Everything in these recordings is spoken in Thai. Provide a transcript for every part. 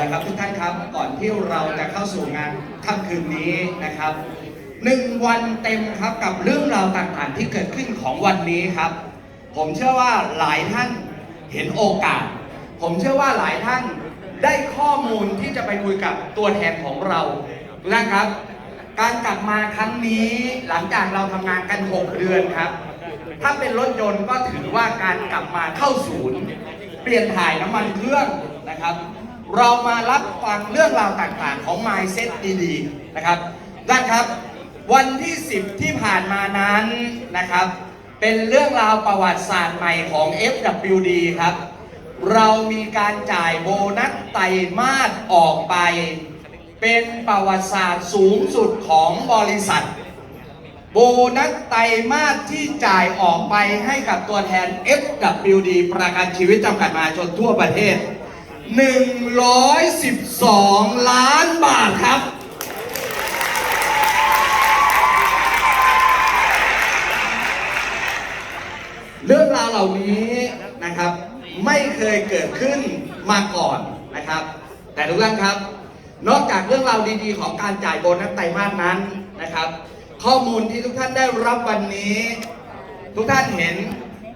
ละครับทุกท่านครับก่อนที่เราจะเข้าสู่งานค่ำคืนนี้นะครับหนึ่งวันเต็มครับกับเรื่องราวต่างๆ ที่เกิดขึ้นของวันนี้ครับ ผมเชื่อว่าหลายท่านเห็นโอกาส ผมเชื่อว่าหลายท่านได้ข้อมูลที่จะไปคุยกับตัวแทนของเราทุกท่านครับ การกลับมาครั้งนี้หลังจากเราทำงานกัน 6 เดือนครับ ถ้าเป็นรถยนต์ก็ถือว่าการกลับมาเข้าศูนย์ เปลี่ยนถ่ายน้ำมันเครื่องนะครับ เรามารับฟังเรื่องราวต่างๆ ของ Mindset ดีๆ นะครับด้านครับ วันที่ 10 ที่ผ่านมานั้นนะครับ เป็นเรื่องราวประวัติศาสตร์ใหม่ของ FWD ครับ เรามีการจ่ายโบนัสไตรมาสออกไป เป็นประวัติศาสตร์สูงสุดของบริษัท โบนัสไตรมาสที่จ่ายออกไปให้กับตัวแทน FWD ประกันชีวิตจำกัดมาชนทั่วประเทศ 112 ล้านบาทครับ เรื่องราวเหล่านี้นะครับ ไม่เคยเกิดขึ้นมาก่อนนะครับ แต่ทุกท่านครับ นอกจากเรื่องราวดีๆ ของการจ่ายโบนัสไตรมาสนั้นนะครับ ข้อมูลที่ทุกท่านได้รับวันนี้ ทุกท่านเห็น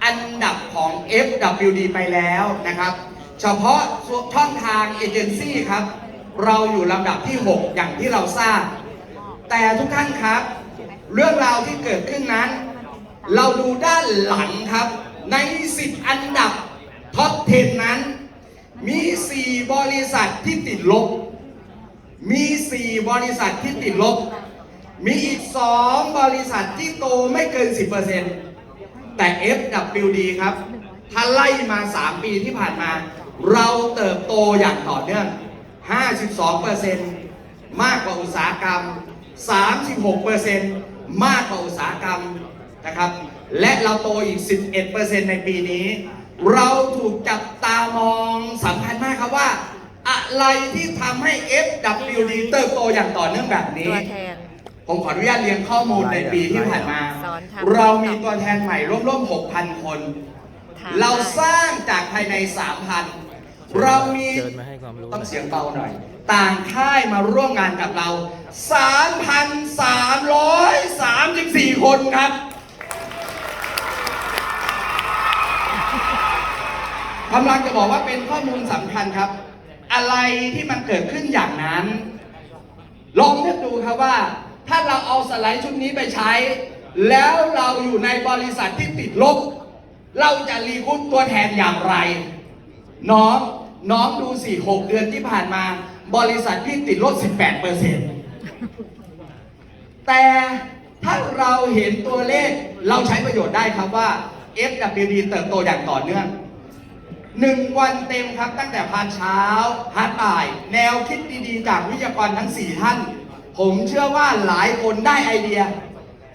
อันดับของ FWD ไปแล้วนะครับ เฉพาะช่องทางเอเจนซี่ครับ เราอยู่ลำดับที่ 6 อย่างที่เราทราบ แต่ทุกท่านครับ เรื่องราวที่เกิดขึ้นนั้น เราดูด้านหลังครับ ใน 10 อันดับท็อป 10 นั้น มี 4 บริษัทที่ติดลบ มี 4 บริษัทที่ติดลบ มีอีก 2 บริษัทที่โตไม่เกิน 10%แต่ FWD ครับถ้าไล่มา 3 ปีที่ผ่านมา เราเติบโตอย่างต่อเนื่อง 52%มากกว่าอุตสาหกรรม 36%มากกว่าอุตสาหกรรมนะครับ และเราโตอีก 11%ในปีนี้ เราถูกจับตามองสำคัญมากครับว่า อะไรที่ทำให้ FWD เติบโตอย่างต่อเนื่องแบบนี้ ตัวแทน ผมขออนุญาตเรียนข้อมูลในปีที่ผ่านมา สอนทำ เรามีตัวแทนใหม่ร่วมๆ 6,000 คนถามเราสร้างจากภายใน 3,000 เรามีเชิญมาให้ความรู้ต้องเสียงเบาหน่อย ต่างค่ายมาร่วมงานกับเรา 3,334 คนครับ กำลังจะบอกว่าเป็นข้อมูลสำคัญครับ อะไรที่มันเกิดขึ้นอย่างนั้น ลองนึกดูครับว่า ถ้าเราเอาสไลด์ชุดนี้ไปใช้ แล้วเราอยู่ในบริษัทที่ติดลบ เราจะรีคูดตัวแทนอย่างไร น้อง น้องดูสิหกเดือนที่ผ่านมา บริษัทที่ติดลบ18เปอร์เซ็นต์แต่ถ้าเราเห็นตัวเลขเราใช้ประโยชน์ได้ครับว่า FWD เติบโตอย่างต่อเนื่องหนึ่งวันเต็มครับตั้งแต่พานเช้าพานบ่าย แนวคิดดีๆ จากวิทยากรทั้ง 4 ท่าน ผมเชื่อว่าหลายคนได้ไอเดีย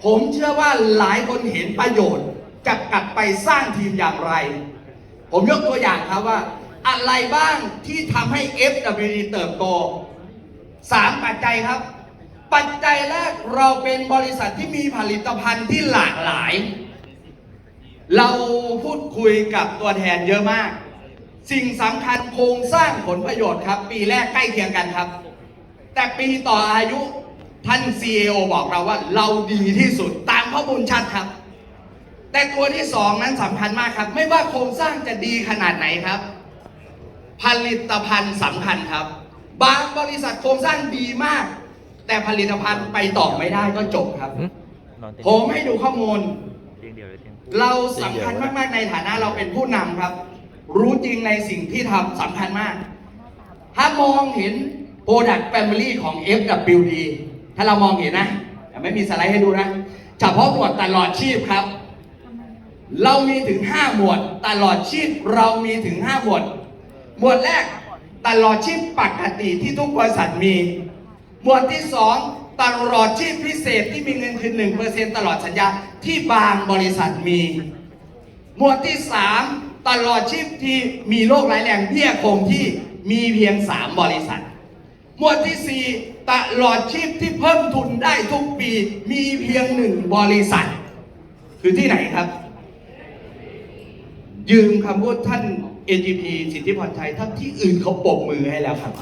ผมเชื่อว่าหลายคนเห็นประโยชน์จะกลับไปสร้างทีมอย่างไร ผมยกตัวอย่างครับว่า อะไรบ้างที่ทำให้ FWD เติบโตสามปัจจัยครับ ปัจจัยแรกเราเป็นบริษัทที่มีผลิตภัณฑ์ที่หลากหลาย เราพูดคุยกับตัวแทนเยอะมาก สิ่งสำคัญโครงสร้างผลประโยชน์ครับ ปีแรกใกล้เคียงกันครับ แต่ปีต่ออายุท่าน CEO บอกเราว่าเราดีที่สุดตามข้อมูลชัดครับ แต่ตัวที่สองนั้นสำคัญมากครับ ไม่ว่าโครงสร้างจะดีขนาดไหนครับ ผลิตภัณฑ์สำคัญครับ บางบริษัทโครงสร้างดีมาก แต่ผลิตภัณฑ์ไปต่อไม่ได้ก็จบครับหึนอนเต็มผมให้ดูข้อมูลเตียงเดียวเลยเตียงเราสำคัญมากๆในฐานะเราเป็นผู้นำครับ รู้จริงในสิ่งที่ทำสำคัญมาก ถ้ามองเห็น Product Family ของ FWD ถ้าเรามองเห็นนะแต่ไม่มีสไลด์ให้ดูนะเฉพาะหมวดตลอดชีพครับ เรามีถึง 5 หมวดตลอดชีพเรามีถึง 5 หมวด หมวดแรกตลอดชีพปกติที่ทุกบริษัทมี หมวดที่2ตลอดชีพพิเศษที่มีเงินคืน1%ตลอดสัญญาที่บางบริษัทมี หมวดที่3ตลอดชีพที่มีโรคร้ายแรงเบี้ยคงที่มีเพียง3บริษัท หมวดที่4ตลอดชีพที่เพิ่มทุนได้ทุกปีมีเพียงหนึ่งบริษัท คือที่ไหนครับ ยืมคำพูดท่าน NGP สิทธิพรชัยท่านที่อื่นเขาปรบมือให้แล้วครับ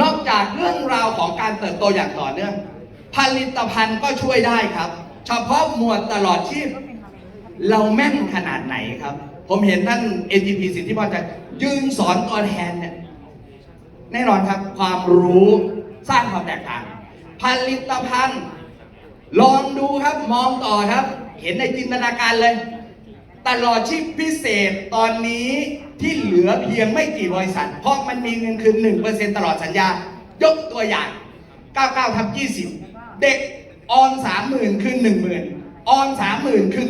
นอกจากเรื่องราวของการเติบโตอย่างต่อเนื่อง ผลิตภัณฑ์ก็ช่วยได้ครับ เฉพาะหมวดตลอดชีพ เราแม่นขนาดไหนครับ ผมเห็นท่าน NGP สิทธิพรชัยยืนสอนตัวแทนเนี่ยแน่นอนครับ ความรู้สร้างความแตกต่าง ผลิตภัณฑ์ ลองดูครับมองต่อครับ เห็นในจินตนาการเลย ตลอดชีพพิเศษตอนนี้ที่เหลือเพียงไม่กี่บริษัท เพราะมันมีเงินคืน1%ตลอดสัญญา ยกตัวอย่าง 99ทับ20 เด็กออน30,000คืน10,000ออน30,000คืน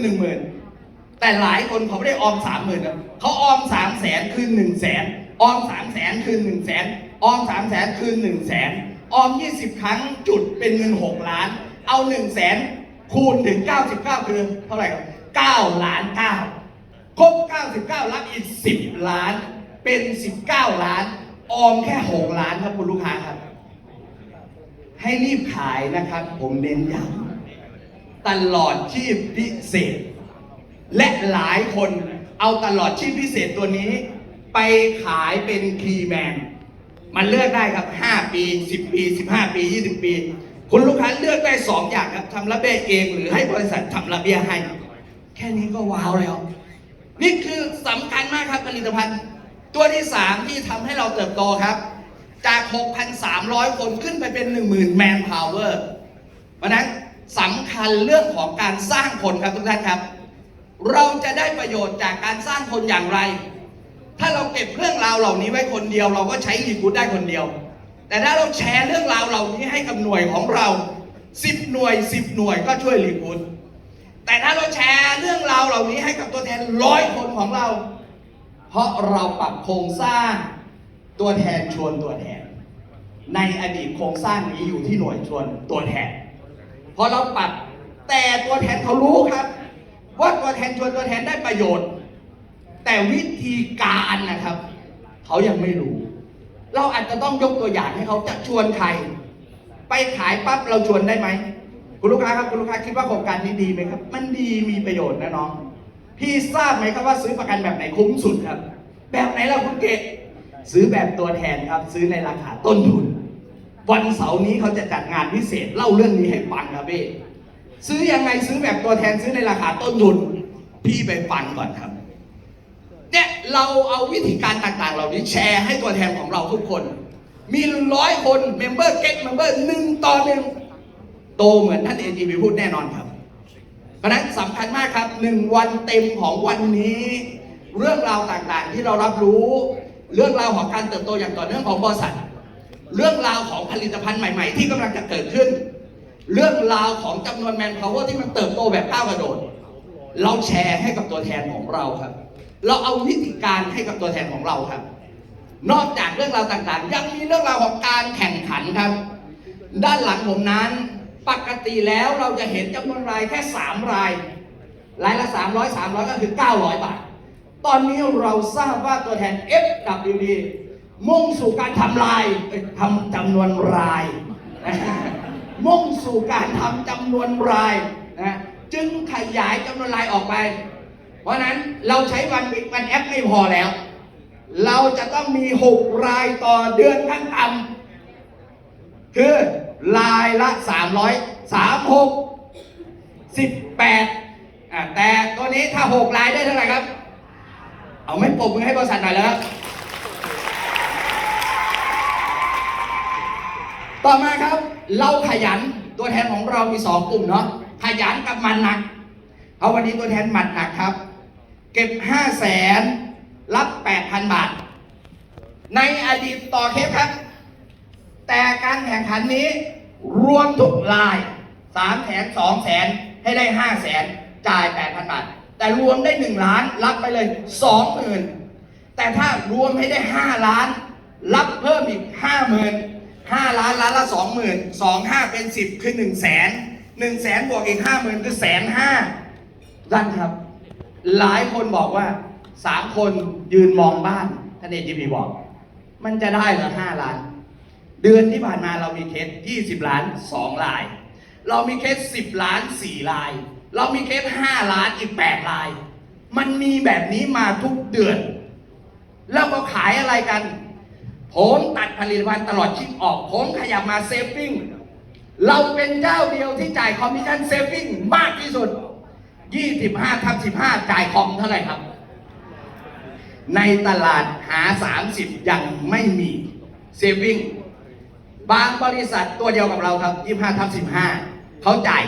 10,000 แต่หลายคนเขาไม่ได้ออมสามหมื่นะเขาออมสามแสนคืนหนึ่งแสนออมสามแสนคืนหนึ่งแสนออมสามแสนคืนหนึ่งแสนออมยี่สิบครั้งจุดเป็นเงินหกล้าน เอาหนึ่งแสน คูณถึงเก้าสิบเก้าคือเท่าไหร่ครับเก้าล้านเก้าครบเก้าสิบเก้าล้านอีกสิบล้าน เป็นสิบเก้าล้าน ออมแค่หกล้านครับคุณลูกค้าครับ ให้รีบขายนะครับ ผมเน้นย้ำตลอดชีพพิเศษ และหลายคนเอาตลอดชีพพิเศษตัวนี้ ไปขายเป็นคีแมน มันเลือกได้ครับ 5 ปี 10 ปี 15 ปี 20 ปี คุณลูกค้าเลือกได้2ออย่างครับทำระเบียเองหรือให้บริษัททำระเบียให้ แค่นี้ก็ว้าวแล้ว นี่คือสำคัญมากครับผลิตภัณฑ์ ตัวที่3ที่ทำให้เราเติบโตครับ จาก 6,300 คนขึ้นไปเป็น 10,000 man power เพราะฉะนั้นสำคัญเรื่องของการสร้างคนครับทุกท่านครับ เราจะได้ประโยชน์จากการสร้างคนอย่างไร ถ้าเราเก็บเรื่องราวเหล่านี้ไว้คนเดียว เราก็ใช้รีคูดได้คนเดียว แต่ถ้าเราแชร์เรื่องราวเหล่านี้ให้กับหน่วยของเรา 10 หน่วย 10 หน่วยก็ช่วยรีคูดแต่ถ้าเราแชร์เรื่องราวเหล่านี้ให้กับตัวแทนร้อยคนของเรา เพราะเราปรับโครงสร้างตัวแทนชวนตัวแทน ในอดีตโครงสร้างนี้อยู่ที่หน่วยชวนตัวแทนพอเราปรับแต่ตัวแทนเขารู้ครับว่าตัวแทนชวนตัวแทนได้ประโยชน์ แต่วิธีการนะครับ เขายังไม่รู้ เราอาจจะต้องยกตัวอย่างให้เขาจะชวนใคร ไปขายปั๊บเราชวนได้ไหมคุณลูกค้าครับคุณลูกค้าคิดว่าโครงการนี้ดีไหมครับ มันดีมีประโยชน์นะน้อง พี่ทราบไหมครับว่าซื้อประกันแบบไหนคุ้มสุดครับ แบบไหนเราคุณเกศซื้อแบบตัวแทนครับ ซื้อในราคาต้นทุน วันเสาร์นี้เขาจะจัดงานพิเศษเล่าเรื่องนี้ให้ฟังครับพี่ซื้อยังไงซื้อแบบตัวแทนซื้อในราคาต้นทุน พี่ไปฟังก่อนครับ เนี่ยเราเอาวิธีการต่างๆ เหล่านี้แชร์ให้ตัวแทนของเราทุกคน มีร้อยคนเมมเบอร์เก็ตเมมเบอร์หนึ่งต่อหนึ่งโตเหมือนท่านเอจีพูดแน่นอนครับ เพราะฉะนั้นสำคัญมากครับหนึ่งวันเต็มของวันนี้ เรื่องราวต่างๆที่เรารับรู้ เรื่องราวของการเติบโตอย่างต่อเนื่องของบริษัท เรื่องราวของผลิตภัณฑ์ใหม่ๆ ที่กำลังจะเกิดขึ้น เรื่องราวของจำนวนแมนพาวเวอร์ที่มันเติบโตแบบก้าวกระโดด เราแชร์ให้กับตัวแทนของเราครับ เราเอาวิธีการให้กับตัวแทนของเราครับ นอกจากเรื่องราวต่างๆ ยังมีเรื่องราวของการแข่งขันครับ ด้านหลังผมนั้น ปกติแล้วเราจะเห็นจำนวนรายแค่ 3 ราย รายละ 300 300 ก็คือ 900 บาท ตอนนี้เราทราบว่าตัวแทน FWD มุ่งสู่การทำลายเอ้ยทำจำนวนราย มุ่งสู่การทำจำนวนรายนะจึงขยายจำนวนรายออกไป เพราะนั้นเราใช้วันบิ๊กวันแอปไม่พอแล้ว เราจะต้องมี 6 รายต่อเดือนขั้นต่ำคือรายละ 300 36 18อะแต่ตัวนี้ถ้า 6 รายได้เท่าไหร่ครับ เอาไม่ปรบมือให้บริษัทหน่อยแล้วครับต่อมาครับเราขยันตัวแทนของเรามีสองกลุ่มเนาะขยันกับมันหนักเอาวันนี้ตัวแทนหมัดหนักครับ เก็บ5 0 0แสนรับ8,000บาท ในอดีตต่อเคสครับ แต่การแข่งขันนี้รวมทุกราย3แสน2แสนให้ได้5แสนจ่าย8,000บาท แต่รวมได้1ล้านรับไปเลย20,000แต่ถ้ารวมให้ได้5ล้าน รับเพิ่มอีก50,000 5ล้านล้านละ20,000 2 5เป็น10คือ1 0 0 0 0แสน1แสนบวกอีก50,000คือแสนห้าดันครับ หลายคนบอกว่า3คนยืนมองบ้านท่านเอจีพีบอก มันจะได้เหรอ5ล้าน เดือนที่ผ่านมาเรามีเคส20ล้าน2ลาย เรามีเคส10ล้าน4ลาย เรามีเคส5ล้านอีก8ลาย มันมีแบบนี้มาทุกเดือน แล้วก็ขายอะไรกัน ผมตัดผลิตภัณฑ์ตลอดชีพออก ผมขยับมาเซฟฟิ้งเราเป็นเจ้าเดียวที่จ่ายคอมมิชชั่นเซฟฟิ้งมากที่สุด 25ทับ15 จ่ายคอมเท่าไหร่ครับ ในตลาดหา 30 ยังไม่มีเซฟิงบางบริษัทตัวเดียวกับเราครับ 25ทับ15 เขาจ่าย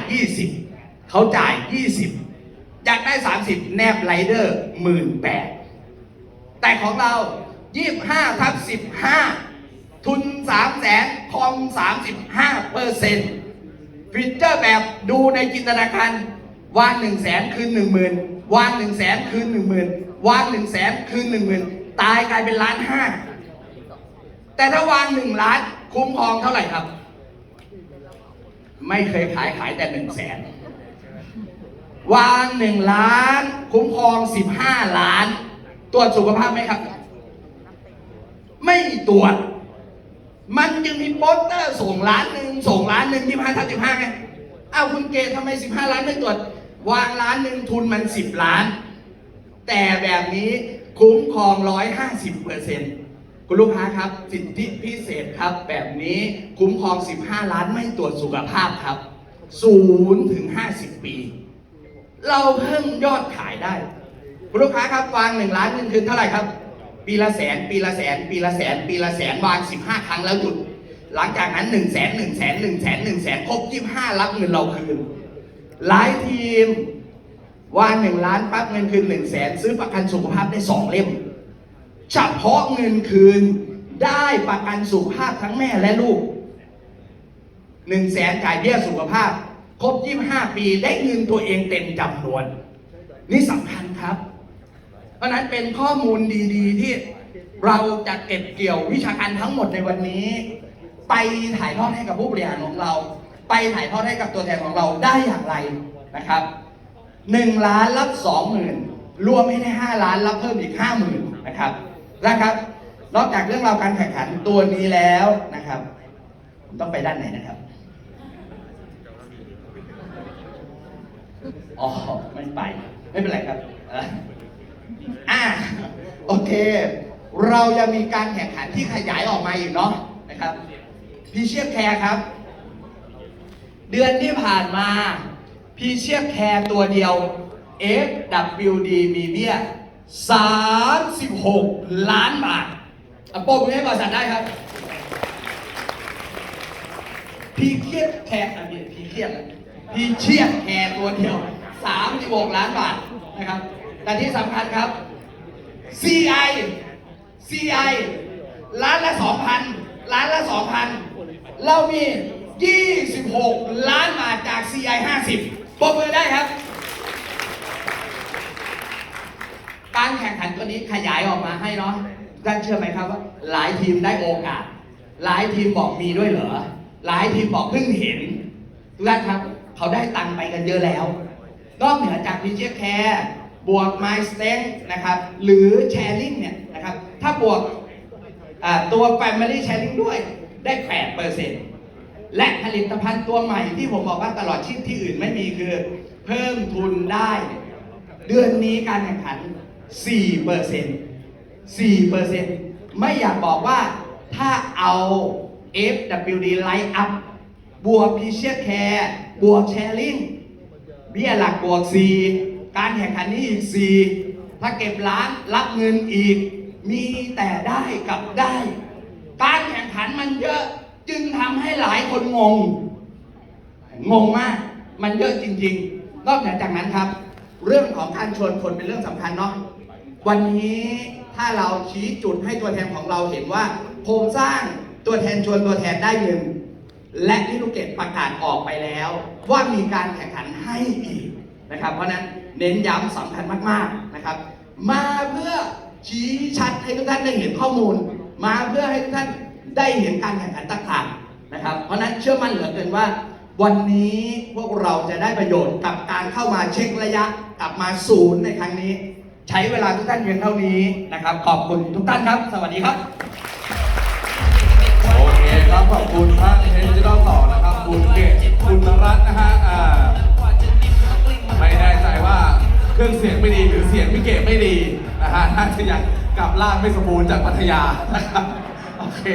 20 เขาจ่าย 20 อยากได้ 30 แนบไรเดอร์หมื่นแปดแต่ของเรา 25ทับ15 ทุน 3 แสนคอม35เปอร์เซ็นต์ฟีเจอร์แบบดูในจินตนาการ วางแสนคืน1 0,000วางแสนคืน1 0,000วางแสนคืน1 0,000ตายกลายเป็นล้านห้าแต่ถ้าวางล้านคุ้มครองเท่าไหร่ครับ ไม่เคยขายขายแต่1แสนวางหนึ่งล้าน คุ้มครองสิบห้าล้าน ตรวจสุขภาพไหมครับ ไม่ตรวจ มันจึงมีโปสเตอร์ส่งล้านหนึ่งส่งล้านหนึ่งที่พันทับสิบห้าไงอ้าวคุณเกทำไมสิบห้าล้านไม่ตรวจ วางล้านหนึ่งทุนมันสิบล้าน แต่แบบนี้คุ้มครองร้อยห้าสิบเปอร์เซ็นต์คุณลูกค้าครับ สิทธิพิเศษครับ แบบนี้คุ้มครอง 15 ล้านไม่ตรวจสุขภาพครับ0ถึง 50 ปี เราเพิ่มยอดขายได้ คุณลูกค้าครับวางหนึ่งล้านเงินคืนเท่าไหร่ครับ ปีละแสน ปีละแสน ปีละแสน ปีละแสนวางสิบห้าครั้งแล้วหยุด หลังจากนั้นหนึ่งแสนหนึ่งแสนหนึ่งแสนหนึ่งแสนครบยี่ห้ารับเงินเราคืน หลายทีมวางหนึ่งล้านปั๊บเงินคืนหนึ่งแสนซื้อประกันสุขภาพได้สองเล่มเฉพาะเงินคืนได้ประกันสุขภาพทั้งแม่และลูกหนึ่งแสนจ่ายเบี้ยสุขภาพ ครบ25ปีได้เงินตัวเองเต็มจำนวน นี่สำคัญครับ เพราะฉะนั้นเป็นข้อมูลดีๆ ที่เราจะเก็บเกี่ยววิชาการทั้งหมดในวันนี้ ไปถ่ายทอดให้กับผู้บริหารของเรา ไปถ่ายทอดให้กับตัวแทนของเราได้อย่างไรนะครับหนึ่งล้านรับสองหมื่นรวมให้ได้ห้าล้านรับเพิ่มอีกห้าหมื่นนะครับนะครับ นอกจากเรื่องราวการแข่งขันตัวนี้แล้วนะครับผมต้องไปด้านไหนนะครับอ๋อไม่ไปไม่เป็นไรครับอ่าโอเค เรายังมีการแข่งขันที่ขยายออกมาอีกเนาะนะครับพีเชียแคร์ครับ เดือนที่ผ่านมา พี่เชียบแคร์ตัวเดียว FWD มีเบี้ย36 ล้านบาทอะโปรบมือให้บริษัทได้ครับ พี่เครียดแคร์อันนี้พีเครียดพี่เชียดแคร์ตัวเดียว 36 ล้านบาทนะครับ แต่ที่สำคัญครับ CI CI ล้านละ 2,000 ล้านละ 2,000 เรามี 26 ล้านบาทจาก CI 50ปรบมือได้ครับ การแข่งขันตัวนี้ขยายออกมาให้เนาะท่านเชื่อไหมครับว่า หลายทีมได้โอกาส หลายทีมบอกมีด้วยเหรอ หลายทีมบอกเพิ่งเห็นทุกท่านครับ เขาได้ตังค์ไปกันเยอะแล้ว นอกเหนือจากพิเชียแคร์บวก My s t a n นะครับ หรือ Sharing เนี่ยนะครับ ถ้าบวกตัว Family Sharing ด้วยได้ 8% และผลิตภัณฑ์ตัวใหม่ที่ผมบอกว่าตลอดชีพที่อื่นไม่มีคือ เพิ่มทุนได้ เดือนนี้การแข่งขัน 4 เปอร์เซ็นต์4เปอร์เซ็นต์ไม่อยากบอกว่าถ้าเอา FWD Light Up บวก p ีเชีย Care บวก Sharing เบี้ยหลักบวก 4 การแข่งขันนี้อีก 4 ถ้าเก็บล้านรับเงินอีก มีแต่ได้กับได้ การแข่งขันมันเยอะ จึงทำให้หลายคนงง งงมาก มันเยอะจริงๆ นอกจากนั้นครับ เรื่องของการชวนคนเป็นเรื่องสำคัญเนาะ วันนี้ถ้าเราชี้จุดให้ตัวแทนของเราเห็นว่าโครงสร้างตัวแทนชวนตัวแทนได้เงินและที่ลูกเกดประกาศออกไปแล้ว ว่ามีการแข่งขันให้อีกนะครับ เพราะนั้นเน้นย้ำสำคัญมากๆนะครับ มาเพื่อชี้ชัดให้ทุกท่านได้เห็นข้อมูล มาเพื่อให้ทุกท่าน ได้เห็นการแข่งขันต่างๆนะครับ เพราะนั้นเชื่อมั่นเหลือเกินว่า วันนี้พวกเราจะได้ประโยชน์กับการเข้ามาเช็คระยะกลับมาศูนย์ในครั้งนี้ ใช้เวลาทุกท่านเพียงเท่านี้นะครับ ขอบคุณทุกท่านครับ สวัสดีครับโอเคครับขอบคุณท่านเทนจิทัลต่อนะครับคุณเกศคุณรัตน์นะฮะอ่าไมเครื่องเสียงไม่ดีหรือเสียงพี่เกดไม่ดีนะฮะน่าจะยังกลับร่างไม่สมบูรณ์จากพัทยานะครับโอเค